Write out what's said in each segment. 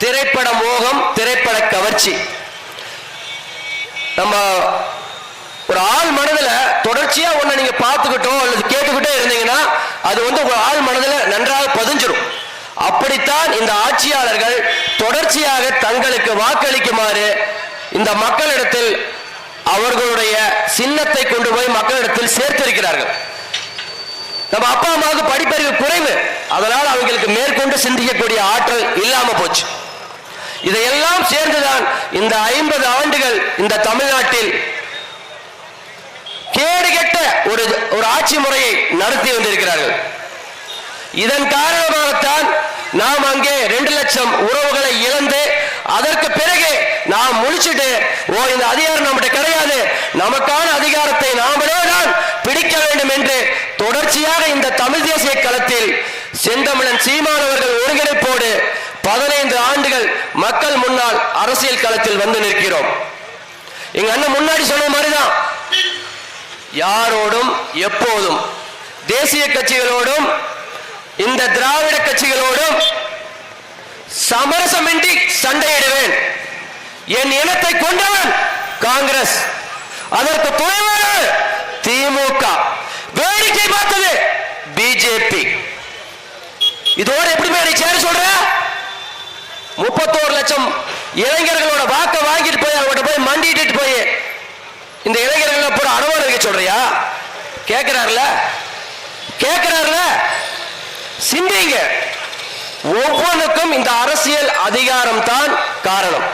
திரைப்பட மோகம் திரைப்பட கவர்ச்சி. நம்ம ஒரு ஆள் மனதுல தொடர்ச்சியா ஒண்ணு நீங்க பார்த்துக்கிட்டோ அல்லது கேட்டுக்கிட்டே இருந்தீங்கன்னா அது வந்து உங்க ஆள் மனதுல நன்றாக பதிஞ்சிடும் அப்படித்தான் இந்த ஆட்சியாளர்கள் தொடர்ச்சியாக தங்களுக்கு வாக்களிக்குமாறு இந்த மக்களிடத்தில் அவர்களுடைய சின்னத்தை கொண்டு போய் மக்களிடத்தில் சேர்த்திருக்கிறார்கள். நம்ம அப்பா அம்மாவுக்கு படிப்பறிவு குறைவு. அதனால் அவங்களுக்கு மேற்கொண்டு சிந்திக்கக்கூடிய ஆற்றல் இல்லாம போச்சு. இதையெல்லாம் சேர்ந்துதான் இந்த ஐம்பது ஆண்டுகள் இந்த தமிழ்நாட்டில் கேடுகெட்ட ஒரு ஒரு ஆட்சி முறையை நடத்தி வந்திருக்கிறார்கள். இதன் காரணமாகத்தான் நாம் அங்கே ரெண்டு லட்சம் உறவுகளை இழந்து அதற்கு பிறகு நாம் முழிச்சிட்டு ஓ இந்த அதிகாரம் நம்மகிட்ட கிடையாது. நமக்கான அதிகாரத்தை நாமளே தான் பிடிக்க வேண்டும் என்று தொடர்ச்சியாக இந்த தமிழ் தேசிய களத்தில் செந்தமிழன் சீமானவர்கள் ஒருங்கிணைப்போடு பதினைந்து ஆண்டுகள் மக்கள் முன்னால் அரசியல் களத்தில் வந்து நிற்கிறோம். எங்க அண்ணன் முன்னாடி சொன்ன மாதிரிதான். யாரோடும் எப்போதும் தேசிய கட்சிகளோடும் இந்த திராவிட கட்சிகளோடும் சமரசமின்றி சண்டையிடுவேன். என் இனத்தை கொண்டவன் காங்கிரஸ். அதற்கு துணைவான திமுக. வேடிக்கை பார்த்தது பிஜேபி இதோட எப்படி சேர சொல்ற? முப்பத்தோரு லட்சம் இளைஞர்களோட வாக்க வாங்கிட்டு போய் அவங்கள்ட்ட போய் மண்டிட்டு போய் இந்த இளைஞர்களை பூரா அடவான இருக்க சொல்றியா? கேட்கிறாருல கேட்கிறாருல சிந்திங்க. ஒவ்வொன்றுக்கும் இந்த அரசியல் அதிகாரம் தான் காரணம்.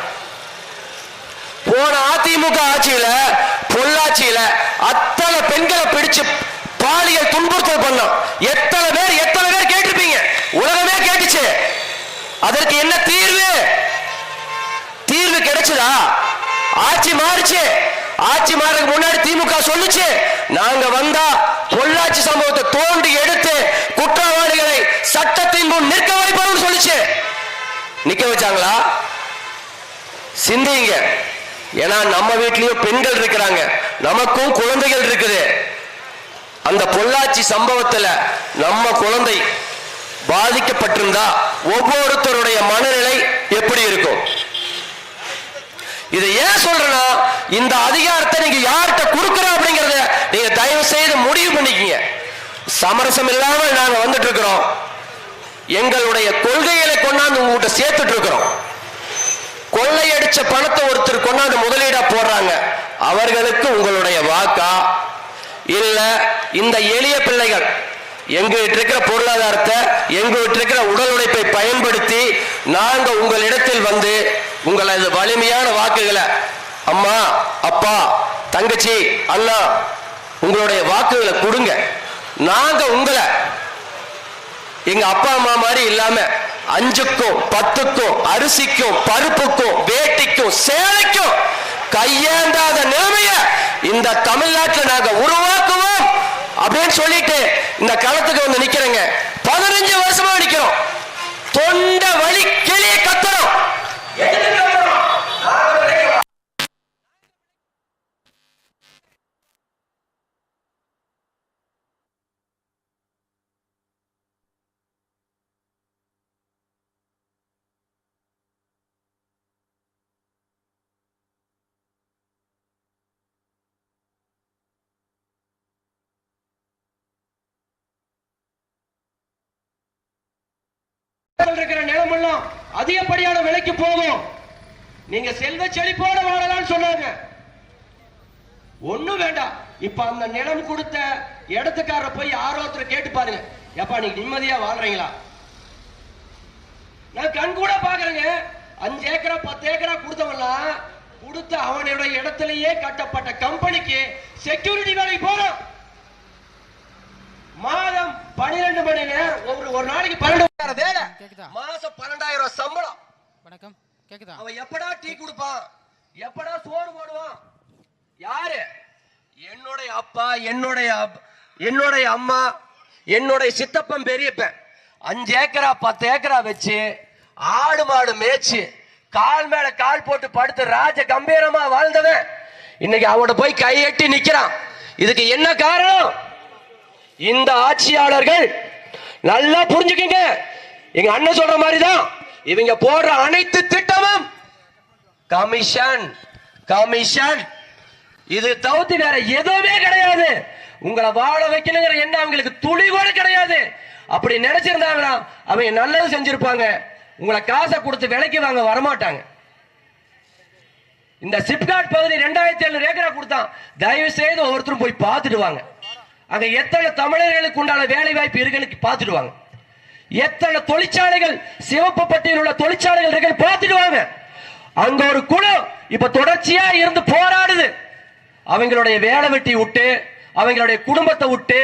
போன அதிமுக ஆட்சியில பொள்ளாச்சியில அத்தனை பெண்களை பிடிச்சு பாலியல் துன்புறுத்தல் பண்ணோம். எத்தனை பேர் அதற்கு என்ன தீர்வு? தீர்வு கிடைச்சதா? ஆட்சி மாறுச்சு. ஆட்சி மாறதுக்கு முன்னாடி திமுக சொல்லுச்சு. நாங்க வந்தா பொள்ளாச்சி சம்பவத்தை தோண்டி எடுத்து குற்றவாளிகளை சட்டத்தின் முன் நிற்க வைப்போம் சொல்லுச்சு. நிக்க வச்சாங்களா? சிந்திங்க. ஏன்னா நம்ம வீட்லயும் பெண்கள் இருக்கிறாங்க. நமக்கும் குழந்தைகள் இருக்குது. அந்த பொள்ளாச்சி சம்பவத்துல நம்ம குழந்தை பாதிக்கப்பட்டிருந்தா ஒவ்வொருத்தருடைய மனநிலை எப்படி இருக்கும்? இதை ஏன் சொல்றேன்னா இந்த அதிகாரத்தை நீங்க யார்கிட்ட கொடுக்குறோம் அப்படிங்கறத நீங்க தயவு செய்து முடிவு பண்ணிக்கீங்க. சமரசம் இல்லாமல் நாங்க வந்துட்டு இருக்கிறோம் எங்களுடைய கொள்கைகளை கொண்டாந்து உங்ககிட்ட சேர்த்துட்டு இருக்கிறோம் கொள்ளையடிச்ச பணத்தை ஒருத்தர் கொண்டாந்து முதலீடா போடுறாங்க. அவர்களுக்கு உங்களுடைய வாக்கா? இல்ல இந்த எளிய பிள்ளைகள் எங்கிட்ட இருக்கிற பொருளாதாரத்தை எங்கிட்ட இருக்கிற உடல் உழைப்பை பயன்படுத்தி நாங்க உங்களிடத்தில் வந்து உங்களது வலிமையான வாக்குகளை அம்மா அப்பா தங்கச்சி அண்ணா உங்களுடைய வாக்குகளை கொடுங்க. நாங்க உங்களை எங்க அப்பா அம்மா மாதிரி இல்லாம அஞ்சுக்கும் பத்துக்கும் அரிசிக்கும் பருப்புக்கும் வேட்டிக்கும் சேலைக்கும் கையேந்தாத நிலைமைய இந்த தமிழ்நாட்டில் நாங்க உருவ அப்படின்னு சொல்லிட்டு இந்த களத்துக்கு வந்து நிக்கிறேங்க. பதினஞ்சு வருஷமா நிக்கிறோம். தொண்டை வலி கிளிய கத்துறோம் எதுக்கு கத்துறோம்? நாங்க விளைக்கிறோம். இருக்கிற நிலமெல்லாம் அதிகப்படியான விலைக்கு போகும். நீங்க செல்வ செழிப்போட வாழலாம்னு சொன்னாங்க. ஒண்ணும் வேண்டாம். இப்ப அந்த நிலம் கொடுத்த இடத்துக்கார போய் யாரோ ஒருத்தர் கேட்டு பாருங்க. எப்பா நீங்க நிம்மதியா வாழ்றீங்களா? நான் கண் கூட பாக்குறேங்க அஞ்சு ஏக்கரா பத்து ஏக்கரா கொடுத்தவெல்லாம் கொடுத்த அவனுடைய இடத்திலேயே கட்டப்பட்ட கம்பெனிக்கு செக்யூரிட்டி வேலைக்கு போறோம். மாதம் பன்னிரெண்டு மணி நேரம் ஒரு ஒரு நாளைக்கு பன்னெண்டு வேலை. மாசம் பன்னெண்டாயிரம் சம்பளம். வணக்கம். கேக்குதா? அவன் எப்படா டீ கொடுப்பான்? எப்படா சோறு போடுவான்? யாரு? என்னுடைய அப்பா என்னுடைய என்னுடைய அம்மா என்னுடைய சித்தப்பன் பெரியப்பன். அஞ்சு ஏக்கரா பத்து ஏக்கரா வச்சு ஆடு மாடு மேய்ச்சு கால் மேல கால் போட்டு படுத்து ராஜ கம்பீரமா வாழ்ந்தவன். இன்னைக்கு அவனோட போய் கையெட்டி நிக்கிறான். இதுக்கு என்ன காரணம்? இந்த ஆட்சியாளர்கள் நல்லா புரிஞ்சுக்கங்க. எங்க அண்ணன் சொல்ற மாதிரி தான் இவங்க போடுற அனைத்து திட்டமும் கமிஷன் கமிஷன். இது தவிர்த்து வேற எதுவுமே கிடையாது. உங்களை வாழ வைக்கணுங்கிற எண்ணம் அவங்களுக்கு துளி கூட கிடையாது. அப்படி நினைச்சிருந்தாங்கன்னா அவங்க நல்லது செஞ்சிருப்பாங்க. உங்களை காசை கொடுத்து விலைக்கு வாங்க வரமாட்டாங்க. இந்த சிப்காட் பகுதி ரெண்டாயிரத்தி ஏழு ஏக்கரா கொடுத்தான் தயவு செய்து ஒவ்வொருத்தரும் போய் பார்த்துட்டு வாங்க. அங்க எத்தனை தமிழர்களுக்கு உண்டான வேலை வாய்ப்பு இருக்குன்னு பார்த்துடுவாங்க. எத்தனை தொழிற்சாலைகள் சிவப்பு பட்டியல் உள்ள தொழிற்சாலைகள் இருக்கு பார்த்துடுவாங்க. அங்க ஒரு குழு இப்ப தொடர்ச்சியா இருந்து போராடுது. அவங்களுடைய வேலை வெட்டி விட்டு அவங்களுடைய குடும்பத்தை விட்டு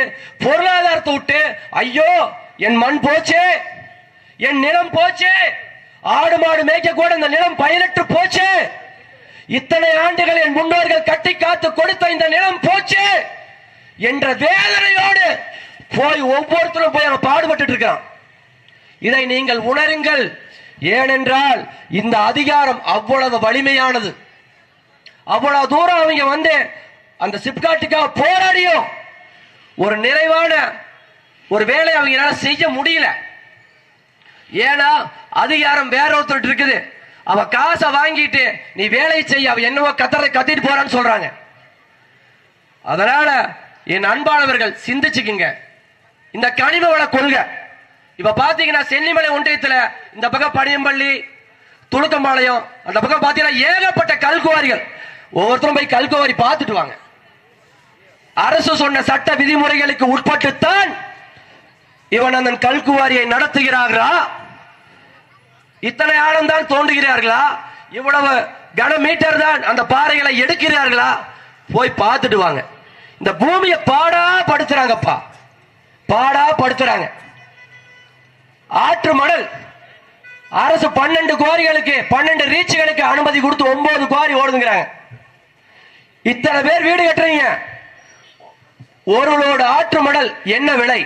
பொருளாதாரத்தை விட்டு ஐயோ என் மண் போச்சே என் நிலம் போச்சே ஆடு மாடு மேய்க்க கூட இந்த நிலம் பயனற்று போச்சே இத்தனை ஆண்டுகள் என் முன்னோர்கள் கட்டி காத்து கொடுத்த இந்த நிலம் போச்சு. என்ற வேதனையோடு போய் ஒவ்வொருத்தரும் போய் அவன் பாடுபட்டு இருக்கான். இதை நீங்கள் உணருங்கள். ஏனென்றால் இந்த அதிகாரம் அவ்வளவு வலிமையானது. அவ்வளவு தூரம் அவங்க வந்து அந்த சிப்காட்டுக்காக போராடியும் ஒரு நிறைவான ஒரு வேலை அவங்களால செய்ய முடியல. ஏன்னா அதிகாரம் வேற ஒருத்தர் இருக்குது. அவ காசை வாங்கிட்டு நீ வேலையை செய்ய அவ என்னவோ கத்தரை கத்திட்டு போறான்னு சொல்றாங்க. அதனால என் அன்பானவர்கள் சிந்திச்சுக்குங்க. இந்த கனிம வள கொள்கை. இப்ப பாத்தீங்கன்னா சென்னிமலை ஒன்றியத்துல இந்த பக்கம் பனியம்பள்ளி துளுக்கம்பாளையம் அந்த பக்கம் பாத்தீங்கன்னா ஏகப்பட்ட கல்குவாரிகள். ஒவ்வொருத்தரும் போய் கல்குவாரி பார்த்துட்டு வாங்க. அரசு சொன்ன சட்ட விதிமுறைகளுக்கு உட்பட்டுத்தான் இவன் அந்த கல்குவாரியை நடத்துகிறார்களா? இத்தனை ஆழம் தான் தோண்டுகிறார்களா இவ்வளவு கன மீட்டர் தான் அந்த பாறைகளை எடுக்கிறார்களா? போய் பார்த்துட்டு வாங்க. இந்த பூமியை பாடா படுத்துறாங்கப்பா. பாடா படுத்துறாங்க. ஆற்று மணல். அரசு பன்னெண்டு குவாரிகளுக்கு பன்னெண்டு ரீச்சுகளுக்கு அனுமதி கொடுத்து ஒன்பது குவாரி ஓடுதுங்கிறாங்க. இத்தனை பேர் வீடு கட்டுறீங்க. ஒருவரோட ஆற்று மணல் என்ன விலை?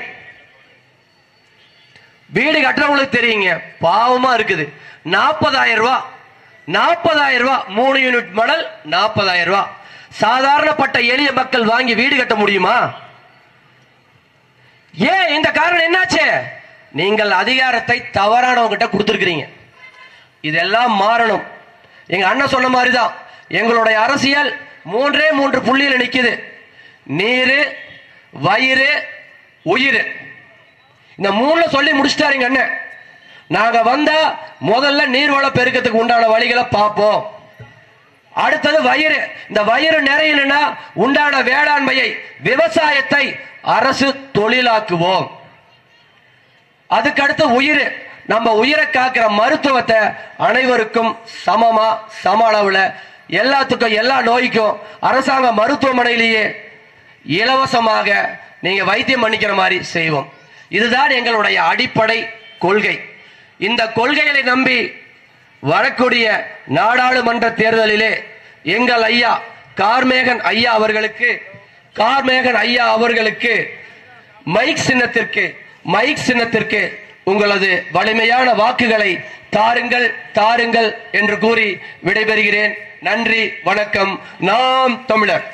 வீடு கட்டுறவங்களுக்கு தெரியுங்க பாவமா இருக்குது. நாற்பதாயிரம் ரூபாய் நாற்பதாயிரம் ரூபாய் மூணு யூனிட் மணல் நாற்பதாயிரம் ரூபாய் சாதாரணப்பட்ட எளிய மக்கள் வாங்கி வீடு கட்ட முடியுமா? ஏன் இந்த காரணம் என்னாச்சு? நீங்கள் அதிகாரத்தை தவறானவங்கிட்ட கொடுத்துருக்கிறீங்க. இதெல்லாம் மாறணும். எங்க அண்ணன் சொன்ன மாதிரி தான் எங்களுடைய அரசியல் மூன்றே மூன்று புள்ளியில் நிற்குது நீர் வயிறு உயிர். இந்த மூணு சொல்லி முடிச்சிட்டாருங்க அண்ணன். நாங்கள் வந்தால் முதல்ல நீர்வள பெருக்கத்துக்கு உண்டான வழிகளை பார்ப்போம். அடுத்தது வயிறு. இந்த வயிறு நிறையணும்னா உண்டான வேளாண்மையை விவசாயத்தை அரசு தொழிலாக்குவோம். அதுக்கடுத்து உயிர். நம்ம உயிரை காக்கிற மருத்துவத்தை அனைவருக்கும் சமமா சம அளவில் எல்லாத்துக்கும் எல்லா நோய்க்கும் அரசாங்க மருத்துவமனையிலேயே இலவசமாக நீங்கள் வைத்தியம் பண்ணிக்கிற மாதிரி செய்வோம். இதுதான் எங்களுடைய அடிப்படை கொள்கை. இந்த கொள்கைகளை நம்பி வரக்கூடிய நாடாளுமன்ற தேர்தலிலே எங்கள் ஐயா கார்மேகன் ஐயா அவர்களுக்கு கார்மேகன் ஐயா அவர்களுக்கு மைக் சின்னத்திற்கு மைக் சின்னத்திற்கு உங்களது வலிமையான வாக்குகளை தாருங்கள் தாருங்கள் என்று கூறி விடைபெறுகிறேன். நன்றி வணக்கம். நாம் தமிழர்.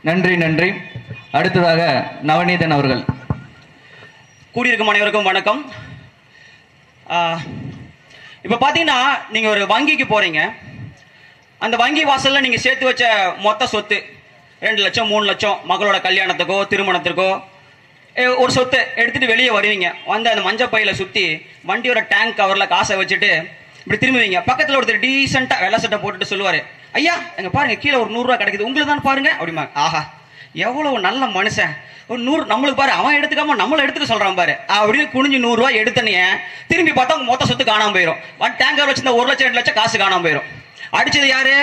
நன்றி நன்றி. அடுத்ததாக நவநீதன் அவர்கள். கூடியிருக்கும் அனைவருக்கும் வணக்கம். இப்போ பார்த்தீங்கன்னா நீங்கள் ஒரு வங்கிக்கு போகிறீங்க அந்த வங்கி வாசலில் நீங்கள் சேர்த்து வச்ச மொத்த சொத்து ரெண்டு லட்சம் மூணு லட்சம் மகளோட கல்யாணத்துக்கோ திருமணத்துக்கோ ஏ, ஒரு சொத்தை எடுத்துகிட்டு வெளியே வருவீங்க. வந்து அந்த மஞ்சள் பையில் சுற்றி வண்டியோட டேங்க் கவரில் காசை வச்சுட்டு இப்படி திரும்புவீங்க பக்கத்தில் ஒருத்தர் டீசெண்டாக வெள்ளை சட்டை போட்டுட்டு சொல்லுவார் ஐயா எங்கள் பாருங்கள் கீழே ஒரு நூறுரூவா கிடைக்குது. உங்களுக்கு தான் பாருங்கள் அப்படிமா ஆஹா. எவ்வளவு நல்ல மனுஷன். ஒரு நூறு நம்மளுக்கு பாரு அவன் எடுத்துக்காம நம்மள எடுத்துக்க சொல்றான் பாரு. அப்படின்னு குனிஞ்சு நூறுரூவா எடுத்தனையே திரும்பி பார்த்தா அவங்க மொத்த சொத்து காணாம போயிடும் வன் டேங்கர் வச்சிருந்த ஒரு லட்சம் ரெண்டு லட்சம் காசு காணாம போயிடும் அடிச்சது யாரு?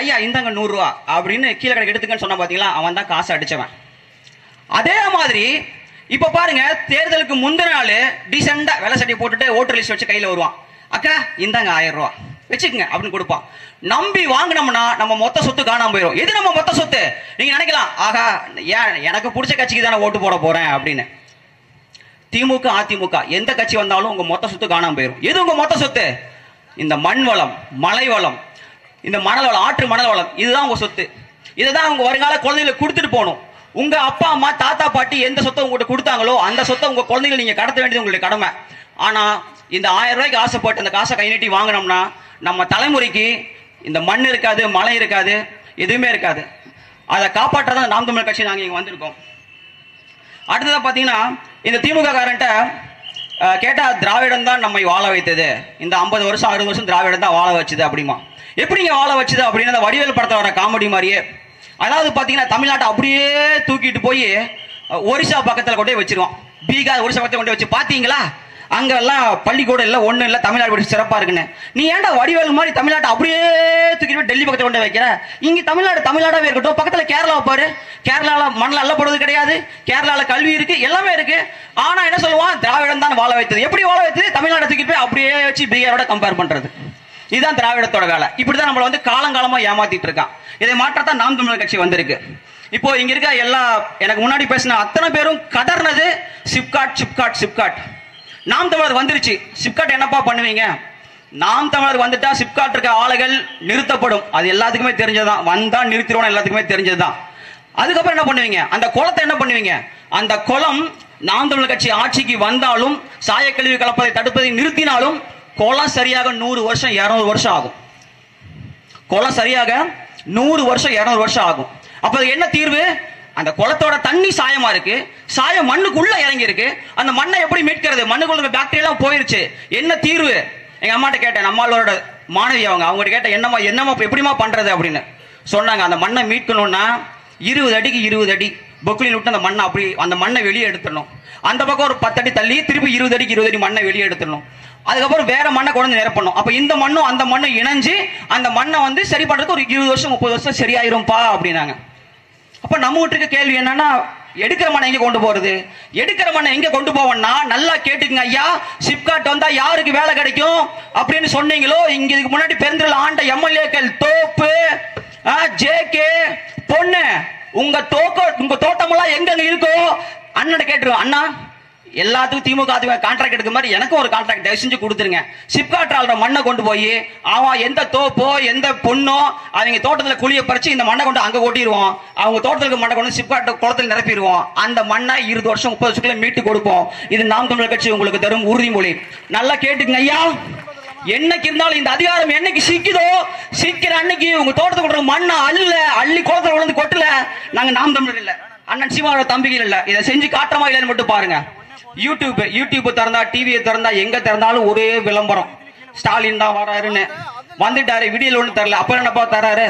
ஐயா இந்தாங்க நூறுரூவா அப்படின்னு கீழே கிடக்கு எடுத்துக்கன்னு சொன்னா பாத்தீங்களா அவன் தான் காசு அடிச்சவன். அதே மாதிரி இப்ப பாருங்க தேர்தலுக்கு முந்தின நாள் டீசெண்டா வெள்ளை சட்டி போட்டுட்டு ஓட்டர் லிஸ்ட் வச்சு கையில வருவான். அக்கா இந்தாங்க ஆயிரம் ரூபா. வச்சுக்கோங்க அப்படின்னு கொடுப்பான். நம்பி வாங்கினோம்னா நம்ம மொத்த சொத்து காணாம போயிடும் எது நம்ம மொத்த சொத்து? நீங்க நினைக்கலாம் ஆகா ஏன் எனக்கு பிடிச்ச கட்சிக்கு தானே ஓட்டு போட போறேன் அப்படின்னு. திமுக அதிமுக எந்த கட்சி வந்தாலும் உங்க மொத்த சொத்து காணாம போயிடும் எது உங்க மொத்த சொத்து? இந்த மண் வளம் மலை வளம் இந்த மணல் வளம் ஆற்று மணல் வளம் இதுதான் உங்க சொத்து. இதை தான் உங்க வருங்கால குழந்தைகளுக்கு கொடுத்துட்டு போகணும். உங்க அப்பா அம்மா தாத்தா பாட்டி எந்த சொத்தை உங்ககிட்ட கொடுத்தாங்களோ அந்த சொத்தை உங்க குழந்தைகள் நீங்க கடத்த வேண்டியது உங்களுடைய கடமை. ஆனா இந்த ஆயிரம் ரூபாய்க்கு ஆசைப்பட்டு அந்த காசை கை நீட்டி வாங்கினோம்னா நம்ம தலைமுறைக்கு இந்த மண் இருக்காது மழை இருக்காது எதுவுமே இருக்காது. அதை காப்பாற்றதான் நாம் தமிழர் கட்சி நாங்கள் இங்கே வந்திருக்கோம். அடுத்ததாக பார்த்தீங்கன்னா இந்த திமுக காரன்ட்ட கேட்டால் திராவிடம் தான் நம்மை வாழ வைத்தது. இந்த 50 வருஷம் அறுபது வருஷம் திராவிடம் தான் வாழ வச்சுது அப்படிமா. எப்படிங்க வாழ வச்சது அப்படின்னு அந்த வடிவேல் படத்தில் வர காமெடி மாதிரியே. அதாவது பார்த்தீங்கன்னா தமிழ்நாட்டை அப்படியே தூக்கிட்டு போய் ஒரிசா பக்கத்தில் கொண்டே போய் வச்சிருவோம் பீகார் ஒரிசா பக்கத்தில் கொண்டே வச்சு பார்த்தீங்களா அங்கெல்லாம் பள்ளிக்கூடம் இல்லை ஒன்றும் இல்லை தமிழ்நாடு படி சிறப்பாக இருக்குன்னு. நீ ஏன்டா வடிவேல் மாதிரி தமிழ்நாட்டை அப்படியே தூக்கிட்டு போய் டெல்லி பக்கத்தில் கொண்டு வைக்கிற? இங்கே தமிழ்நாடு தமிழ்நாடாகவே இருக்கட்டும். பக்கத்தில் கேரளாவை பாரு. கேரளாவில் மண்ணில் அள்ளப்படுவது கிடையாது. கேரளாவில் கல்வி இருக்குது எல்லாமே இருக்குது ஆனால் என்ன சொல்லுவான்? திராவிடம் தான் வாழ வைத்தது. எப்படி வாழ வைத்தது? தமிழ்நாட்டை தூக்கிட்டு போய் அப்படியே வச்சு பீகாரோட கம்பேர் பண்ணுறது இதுதான் திராவிடத்தோட வேலை. இப்படிதான் நம்மளை வந்து காலங்காலமாக ஏமாத்திட்டு இருக்கான். இதை மாற்றத்தான் நாம் தமிழர் கட்சி வந்திருக்கு. இப்போ இங்க இருக்க எல்லா எனக்கு முன்னாடி பேசின அத்தனை பேரும் கதர்னது சிப்காட் சிப்காட் சிப்காட். நாம் தமிழர் வந்துருச்சு. சிப்காட் என்னப்பா பண்ணுவீங்க? நாம் தமிழர் வந்துட்டா சிப்காட் இருக்க ஆலைகள் நிறுத்தப்படும். அது எல்லாத்துக்குமே தெரிஞ்சதுதான். வந்தா நிறுத்திடுவோம் எல்லாத்துக்குமே தெரிஞ்சதுதான். அதுக்கப்புறம் என்ன பண்ணுவீங்க? அந்த குளத்தை என்ன பண்ணுவீங்க? அந்த குளம் நாம் தமிழர் கட்சி ஆட்சிக்கு வந்தாலும் சாயக்கழிவு கலப்பதை தடுப்பதை நிறுத்தினாலும் குளம் சரியாக நூறு வருஷம் இரநூறு வருஷம் ஆகும். குளம் சரியாக நூறு வருஷம் இரநூறு வருஷம் ஆகும். அப்ப அது என்ன தீர்வு? அந்த குளத்தோட தண்ணி சாயமா இருக்கு. சாயம் மண்ணுக்குள்ள இறங்கி இருக்கு அந்த மண்ணை எப்படி மீட்கிறது? மண்ணுக்குள்ள பாக்டீரியா போயிருச்சு. என்ன தீர்வு? எங்க அம்மாட்ட கேட்டேன். நம்மளோட மாணவி அவங்க. அவங்ககிட்ட கேட்டேன் என்னம்மா என்னம்மா எப்படிமா எப்படிம்மா பண்றது? அப்படின்னு. சொன்னாங்க. அந்த மண்ணை மீட்கணும்னா இருபது அடிக்கு இருபது அடி பொக்லின் விட்டு அந்த மண்ணை அப்படி அந்த மண்ணை வெளியே எடுத்துடணும். அந்த பக்கம் ஒரு பத்து அடி தள்ளி திருப்பி இருபது அடிக்கு இருபது அடி மண்ணை வெளியே எடுத்துடணும். அதுக்கப்புறம் வேற மண்ணை கொண்டு நிரப்பணும். அப்ப இந்த மண்ணும் அந்த மண்ணும் இணைஞ்சு அந்த மண்ணை வந்து சரி பண்றதுக்கு ஒரு இருபது வருஷம் முப்பது வருஷம் சரியாயிரும்பா அப்படின்னாங்க. அப்போ நம்ம வீட்டுக்கு கேள்வி என்னன்னா எடுக்கிற மண்ணை எங்க கொண்டு போறது? எடுக்கிற மண்ணை எங்க கொண்டு போவோம்னா நல்லா கேட்டுக்குங்க ஐயா சிப்காட் வந்தா யாருக்கு வேலை கிடைக்கும்? அப்படின்னு சொன்னீங்களோ இங்க இதுக்கு முன்னாடி பெருந்திரல் ஆண்ட எம்எல்ஏக்கள் தோப்பு ஜேகே பொண்ணு உங்க தோக்க உங்க தோட்டமெல்லாம் எங்க இருக்கோ? அண்ணன் கேட்டுருவோம் அண்ணா எல்லாத்துக்கும் திமுக கான்ட்ராக்ட் எடுக்க மாதிரி எனக்கும் ஒரு கான்ட்ராக்ட் தயவு செஞ்சு கொடுத்துருங்க. சிப்காட் ஆள்ற மண்ணை கொண்டு போய் அவன் எந்த தோப்போ எந்த பொண்ணோ அவங்க தோட்டத்தில் குழியை பறிச்சு இந்த மண்ணை கொண்டு அங்கே கொட்டிடுவோம் அவங்க தோட்டத்துக்கு மண்ணை கொண்டு சிப்காட் குளத்துல நிரப்பிடுவோம். அந்த மண்ணை இருபது வருஷம் முப்பது வருஷத்துல மீட்டு கொடுப்போம். இது நாம் தமிழர் கட்சி உங்களுக்கு தரும் உறுதிமொழி. நல்லா கேட்டுக்குங்க ஐயா. என்னைக்கு இருந்தாலும் இந்த அதிகாரம் என்னைக்கு சிக்குதோ சிக்கிற அன்னைக்கு உங்க தோட்டத்துக்கு கொண்டு மண்ணை அள்ள அள்ளி குளத்துல விழுந்து கொட்டல. நாங்க நாம் தமிழர் இல்லை. அண்ணன் சிவாவோட தம்பிகள் இல்லை. இதை செஞ்சு காட்டுறமா இல்லைன்னு மட்டும் பாருங்க. யூடியூப் யூடியூப் திறந்தா டிவியை திறந்தா எங்க திறந்தாலும் ஒரே விளம்பரம். ஸ்டாலின் தான் வராருன்னு. வந்துட்டாரு விடியல் ஒண்ணு தரல. அப்புறம் என்னப்பா தராரு?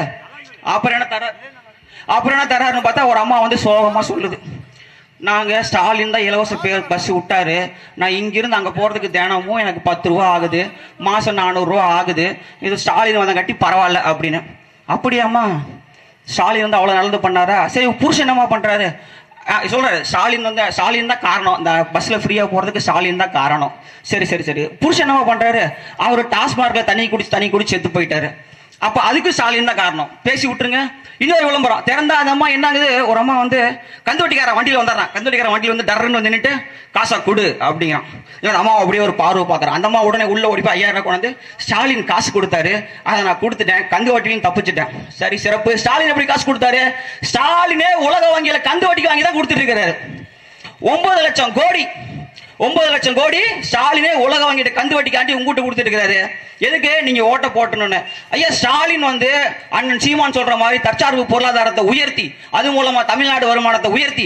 அப்புறம் என்ன தராரு அப்புறம் என்ன தராருன்னு பார்த்தா ஒரு அம்மா வந்து சோகமா சொல்லுது. நாங்க ஸ்டாலின் தான் இலவச பேர் பஸ் விட்டாரு. நான் இங்கிருந்து அங்க போறதுக்கு தினமும் எனக்கு பத்து ரூபா ஆகுது. மாசம் நானூறுரூவா ஆகுது. இது ஸ்டாலின் வந்த கட்டி பரவாயில்ல அப்படின்னு. அப்படியாம்மா? ஸ்டாலின் வந்து அவ்வளவு நல்லது பண்ணாரா? சரி புருஷன் என்னம்மா பண்றாரு? ஆ, ஸ்டாலின் வந்து ஸ்டாலின் தான் காரணம். இந்த பஸ்ல ஃப்ரீயா போறதுக்கு ஸ்டாலின் தான் காரணம். சரி சரி சரி. புருஷன் என்னம்மா பண்றாரு? அவர் டாஸ்மார்க்ல தண்ணி குடிச்சு தண்ணி குடிச்சு செத்து போயிட்டாரு. அப்ப அதுக்கு ஸ்டாலின் தான் காரணம். பேசி விட்டுருங்க. இன்னொரு விளம்பரம். திறந்தா அந்த அம்மா என்ன ஆகுது? ஒரு அம்மா வந்து கந்துவட்டிக்கார வண்டியில் வந்துடுறான். கந்துவட்டிக்கார வண்டியில் வந்து டர்ன்னு வந்து நின்றுட்டு காசா கொடு அப்படிங்கிறான். இல்லை அம்மா அப்படியே ஒரு பார்வை பார்க்குறேன் அந்த அம்மா உடனே உள்ள ஓடி போய் ஐயாயிரம் ரூபாய் கொண்டு வந்து ஸ்டாலின் காசு கொடுத்தாரு. அதை நான் கொடுத்துட்டேன். கந்து வட்டிலையும் தப்பிச்சிட்டேன். சரி சிறப்பு. ஸ்டாலின் எப்படி காசு கொடுத்தாரு? ஸ்டாலினே உலக வங்கியில் கந்து வட்டிக்கு வாங்கி தான் கொடுத்துட்டு இருக்கிறாரு ஒன்பது லட்சம் கோடி. ஒன்பது லட்சம் கோடி ஸ்டாலினே உலக வங்கிட்ட கந்து வட்டிக்காண்டி உங்ககிட்ட கொடுத்துட்டு இருக்கிறாரு எதுக்கு? நீங்க ஓட்ட போட்டணும்னு. ஐயா ஸ்டாலின் வந்து அண்ணன் சீமான் சொல்ற மாதிரி தற்சார்பு பொருளாதாரத்தை உயர்த்தி அது மூலமா தமிழ்நாடு வருமானத்தை உயர்த்தி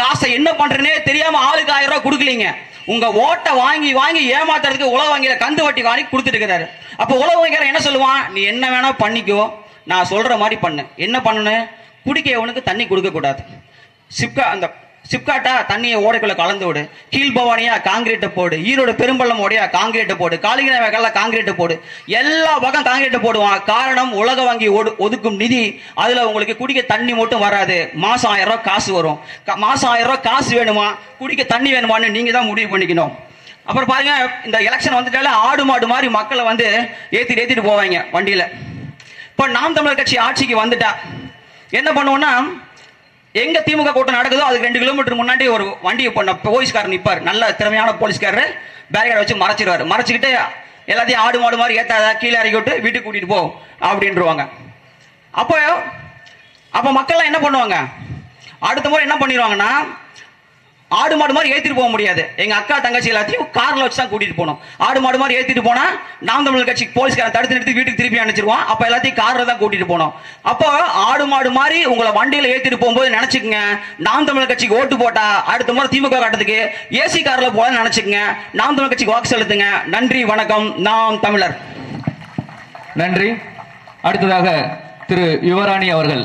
காசை என்ன பண்றேனே தெரியாம ஆளுக்கு ஆயிரம் ரூபாய் கொடுக்கலீங்க. உங்க ஓட்டை வாங்கி வாங்கி ஏமாத்துறதுக்கு உலக வங்கியில கந்து வட்டி வாங்கி கொடுத்துட்டு இருக்கிறாரு. அப்போ உலக வங்கியாரன் என்ன சொல்லுவான் நீ என்ன வேணா பண்ணிக்கோ. நான் சொல்ற மாதிரி பண்ணு. என்ன பண்ணணும் குடிக்க உனக்கு தண்ணி கொடுக்க கூடாது சிப்கா அந்த சிப்காட்டா தண்ணியை ஓடைக்குள்ள கலந்து விடு. கீழ்பவானியா காங்கிரீட்டை போடு. ஈரோடு பெரும்பள்ளம் ஓடையா காங்கிரீட்டை போடு. காலிங்கரை வகையில் காங்கிரீட்டை போடு. எல்லா பக்கம் காங்கிரீட்டை போடுவான் காரணம் உலக வங்கி ஒதுக்கும் நிதி. அதுல உங்களுக்கு குடிக்க தண்ணி மட்டும் வராது. மாசம் ஆயிரம் ரூபாய் காசு வரும். மாசம் ஆயிரம் ரூபாய் காசு வேணுமா? குடிக்க தண்ணி வேணுமான்னு நீங்க தான் முடிவு பண்ணிக்கணும். அப்புறம் பாருங்க இந்த எலெக்ஷன் வந்துட்டாலே ஆடு மாடு மாதிரி மக்களை வந்து ஏத்திட்டு ஏத்திட்டு போவாங்க வண்டியில. இப்போ நாம் தமிழர் கட்சி ஆட்சிக்கு வந்துட்டா. என்ன பண்ணுவோம்னா எங்க திமுக கூட்டம் நடக்குதோ அதுக்கு ரெண்டு கிலோமீட்டர் முன்னாடி ஒரு வண்டியை போலீஸ்காரர் நிப்பார். நல்ல திறமையான போலீஸ்காரர். பேரிகார்டை வச்சு மறைச்சிருவாரு. மறைச்சிக்கிட்டு எல்லாத்தையும் ஆடு மாடு மாதிரி ஏத்தாத கீழே இறக்கி விட்டு வீட்டுக்கு கூட்டிட்டு போ அப்படின்றவாங்க அப்போ அப்ப மக்கள்லாம் என்ன பண்ணுவாங்க? அடுத்த முறை என்ன பண்ணிடுவாங்கன்னா ஆடு மாடு மாதிரி ஏற்றிட்டு போக முடியாது. எங்கள் அக்கா தங்கச்சி எல்லாத்தையும் காரில் வச்சு தான் கூட்டிகிட்டு போகணும். ஆடு மாடு மாதிரி ஏற்றிட்டு போனால் நாம் தமிழ் கட்சி போலீஸ்காரன் தடுத்து நிறுத்தி வீட்டுக்கு திருப்பி அனுப்பிச்சிருவோம் அப்போ எல்லாத்தையும் காரில் தான் கூட்டிகிட்டு போனோம் அப்போ ஆடு மாடு மாதிரி உங்களை வண்டியில் ஏற்றிட்டு போகும்போது நினச்சிக்கங்க. நாம் தமிழ் கட்சிக்கு ஓட்டு போட்டால் அடுத்த முறை திமுக கட்டத்துக்கு ஏசி காரில் போகலான்னு நினச்சிக்கங்க. நாம் தமிழ் கட்சிக்கு வாக்கு செலுத்துங்க. நன்றி வணக்கம். நாம் தமிழர். நன்றி. அடுத்ததாக திரு யுவராணி அவர்கள்.